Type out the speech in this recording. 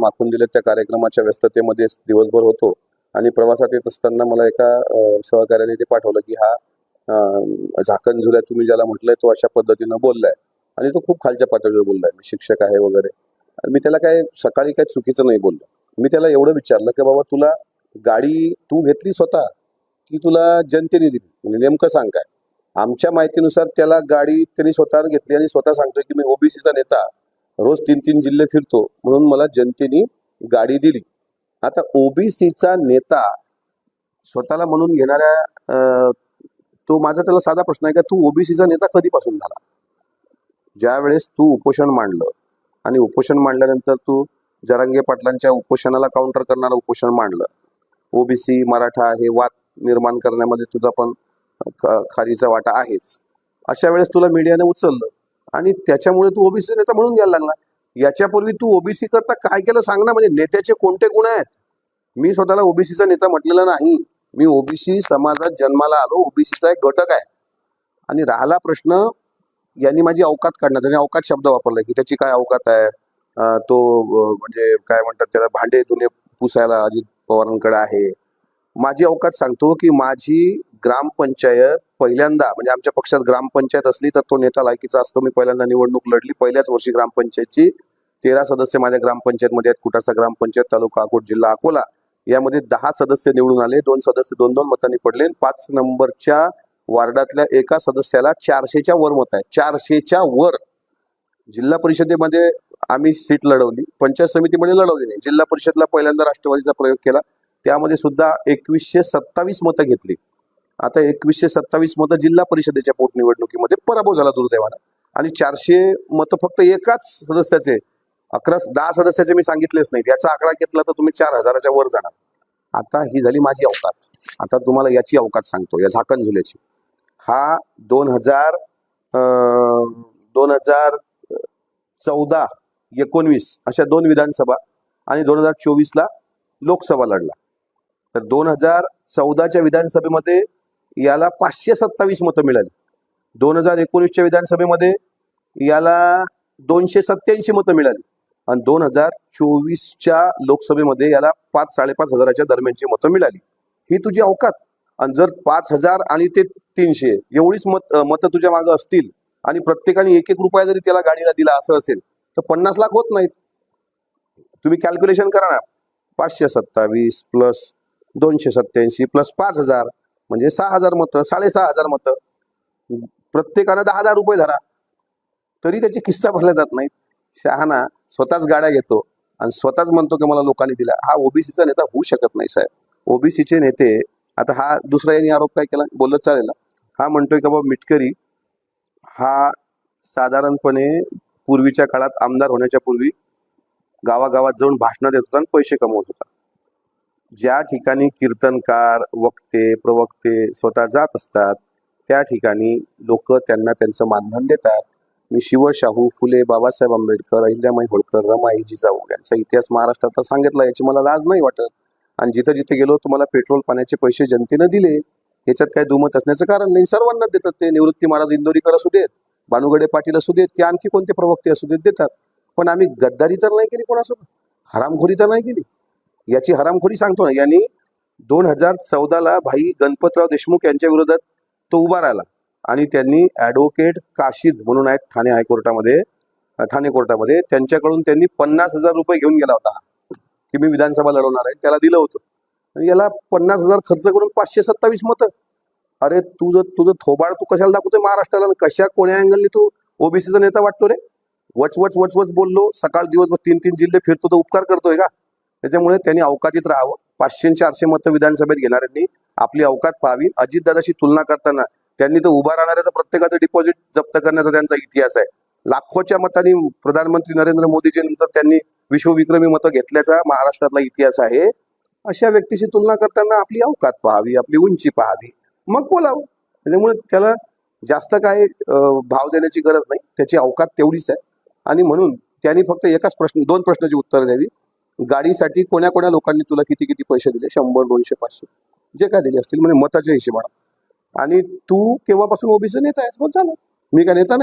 कार्यक्रम आखून दिले त्या कार्यक्रमाच्या व्यस्ततेमध्ये दिवसभर होतो. आणि प्रवासात येत असताना मला एका सहकार्याने ते पाठवलं की हा झाकण झुल्या तुम्ही ज्याला म्हटलंय तो अशा पद्धतीनं बोललाय. आणि तो खूप खालच्या पातळीवर बोललाय. मी शिक्षक आहे वगैरे. मी त्याला काय सकाळी काय चुकीचं नाही बोललो. मी त्याला एवढं विचारलं की बाबा तुला गाडी तू घेतली स्वतः? की तुला जनतेने दिली? म्हणजे नेमकं सांग काय? आमच्या माहितीनुसार त्याला गाडी त्यांनी स्वतः घेतली आणि स्वतः सांगतोय की मी ओबीसीचा नेता. रोज तीन तीन जिल्हे फिरतो. म्हणून मला जनतेने गाडी दिली. आता ओबीसीचा नेता स्वतःला म्हणून घेणाऱ्या तो माझा त्याला साधा प्रश्न आहे का तू ओबीसीचा नेता कधीपासून झाला? ज्या वेळेस तू उपोषण मांडलं आणि उपोषण मांडल्यानंतर तू जरांगे पाटलांच्या उपोषणाला काउंटर करणारं उपोषण मांडलं. ओबीसी मराठा हे वाद निर्माण करण्यामध्ये तुझा पण ख- खारीचा वाटा आहेच. अशा वेळेस तुला मीडियाने उचललं. आणि त्याच्यामुळे तू ओबीसी नेता म्हणून घ्यायला लागला. याच्यापूर्वी तू ओबीसी करता काय केलं सांग ना म्हणजे नेत्याचे कोणते गुण आहेत? मी स्वतःला ओबीसीचा नेता म्हटलेला नाही. मी ओबीसी समाजात जन्माला आलो ओबीसीचा एक घटक आहे. आणि राहिला प्रश्न यांनी माझी अवकात काढण्यात त्याने अवकात शब्द वापरला की त्याची काय अवकात आहे? तो म्हणजे काय म्हणतात त्याला भांडे धुणे पुसायला अजित पवारांकडे आहे. माझी अवकात सांगतो की माझी ग्रामपंचायत पहिल्यांदा म्हणजे आमच्या पक्षात ग्रामपंचायत असली तर तो नेता लायकीचा असतो. मी पहिल्यांदा निवडणूक लढली. पहिल्याच वर्षी ग्रामपंचायतची तेरा सदस्य माझ्या ग्रामपंचायतमध्ये आहेत. कुटासा ग्रामपंचायत तालुका अकोट जिल्हा अकोला. यामध्ये दहा सदस्य निवडून आले. दोन सदस्य दोन दोन मतांनी पडले. पाच नंबरच्या वार्डातल्या एका सदस्याला चारशेच्या वर मत आहे. चारशेच्या वर. जिल्हा परिषदेमध्ये आम्ही सीट लढवली. पंचायत समितीमध्ये लढवली नाही. जिल्हा परिषदला पहिल्यांदा राष्ट्रवादीचा प्रयोग केला. त्यामध्ये सुद्धा एकवीसशे सत्तावीस मतं घेतली. आता एकवीसशे सत्तावीस मतं जिल्हा परिषदेच्या पोटनिवडणुकीमध्ये पराभव झाला दुर्दैवानं. आणि चारशे मतं फक्त एकाच सदस्याचे अकरा दहा सदस्याचे मी सांगितलेच नाही याचा आकडा घेतला तर तुम्ही चार हजाराच्या वर जाणार. आता ही झाली माझी अवकात. आता तुम्हाला याची अवकात सांगतो या झाकण झुल्याची हा दोन हजार दोन हजार चौदा एकोणवीस अशा दोन विधानसभा आणि दोन हजार चोवीसला लोकसभा लढला. तर दोन हजार चौदाच्या विधानसभेमध्ये याला पाचशे सत्तावीस मतं मिळाली. दोन हजार एकोणीसच्या विधानसभेमध्ये याला दोनशे सत्याऐंशी मतं मिळाली. आणि दोन हजार चोवीसच्या लोकसभेमध्ये याला पाच साडेपाच हजाराच्या दरम्यानची मतं मिळाली. ही तुझी अवकात. आणि जर पाच हजार आणि ते तीनशे एवढीच मत मतं तुझ्या मागं असतील आणि प्रत्येकाने एक एक रुपया जरी त्याला गाडीला दिला असं असेल तर पन्नास लाख होत नाहीत. तुम्ही कॅल्क्युलेशन करा ना. पाचशे सत्तावीस प्लस दोनशे सत्याऐंशी प्लस पाच हजार म्हणजे सहा हजार मतं साडेसहा हजार मतं. प्रत्येकानं दहा हजार रुपये धरा. तरी त्याची किस्ता भरल्या जात नाहीत. शहाणा स्वतःच गाड्या घेतो आणि स्वतःच म्हणतो की मला लोकांनी दिला हा ओबीसीचा नेता होऊ शकत नाही साहेब. ओबीसीचे नेते आता हा दुसरा यांनी आरोप काय केला? बोलत चालेल. हा म्हणतोय का बाबा मिटकरी हा साधारणपणे पूर्वीच्या काळात आमदार होण्याच्या पूर्वी गावागावात जाऊन भाषणं देत होता आणि पैसे कमवत होता. ज्या ठिकाणी कीर्तनकार वक्ते प्रवक्ते स्वतः जात असतात त्या ठिकाणी लोक त्यांना त्यांचं मानधन देतात. मी शिवशाहू फुले बाबासाहेब आंबेडकर अहिल्यामाई होळकर रमाई जिजाऊ यांचा इतिहास महाराष्ट्रात सांगितला याची मला लाज नाही वाटत. आणि जिथं जिथे गेलो तुम्हाला पेट्रोल पाण्याचे पैसे जनतेनं दिले याच्यात काही दुमत असण्याचं कारण नाही. सर्वांना देतात ते. निवृत्ती महाराज इंदोरीकर असू देत भानुगडे पाटील असू देत की आणखी कोणते प्रवक्ते असू देत देतात. पण आम्ही गद्दारी तर नाही केली कोणासोबत. हरामखोरी तर नाही केली. याची हरामखोरी सांगतो ना. यांनी दोन हजार चौदाला भाई गणपतराव देशमुख यांच्या विरोधात तो उभा राहिला. आणि त्यांनी ॲडव्होकेट काशीद म्हणून आहेत ठाणे हायकोर्टामध्ये ठाणे कोर्टामध्ये त्यांच्याकडून त्यांनी पन्नास हजार रुपये घेऊन गेला होता की मी विधानसभा लढवणार आहे. त्याला दिलं होतं. आणि याला पन्नास हजार खर्च करून पाचशे सत्तावीस मतं. अरे तुझं तुझं थोबाड तू कशाला दाखवतोय महाराष्ट्राला? कशा कोण्या अँगलनी तू ओबीसीचा नेता वाटतो रे? वच वच वच वच बोललो. सकाळ दिवसभर तीन तीन जिल्हे फिरतो तर उपकार करतोय का? त्याच्यामुळे त्यांनी अवकातीत राहावं. पाचशे चारशे मतं विधानसभेत घेणाऱ्यांनी आपली अवकात पाहावी. अजितदादाशी तुलना करताना त्यांनी तर उभा राहणाऱ्याचं प्रत्येकाचं डिपॉझिट जप्त करण्याचा त्यांचा इतिहास आहे. लाखोच्या मतांनी प्रधानमंत्री नरेंद्र मोदीजीनंतर त्यांनी विश्वविक्रमी मतं घेतल्याचा महाराष्ट्रातला इतिहास आहे. अशा व्यक्तीशी तुलना करताना आपली अवकात पाहावी आपली उंची पाहावी. मग बोलावं. त्याच्यामुळे त्याला जास्त काय भाव देण्याची गरज नाही. त्याची अवकात तेवढीच आहे. आणि म्हणून त्यांनी फक्त एकाच प्रश्न दोन प्रश्नाची उत्तर द्यावी. गाडीसाठी कोण्या कोण्या लोकांनी तुला किती किती पैसे दिले? शंभर दोनशे पाचशे. जे काय दिले असतील म्हणजे मताच्या हिशोबाने. आणि तू केव्हापासून ओबीसी नेता आहेस? मग झालं. मी काय नेता नाही.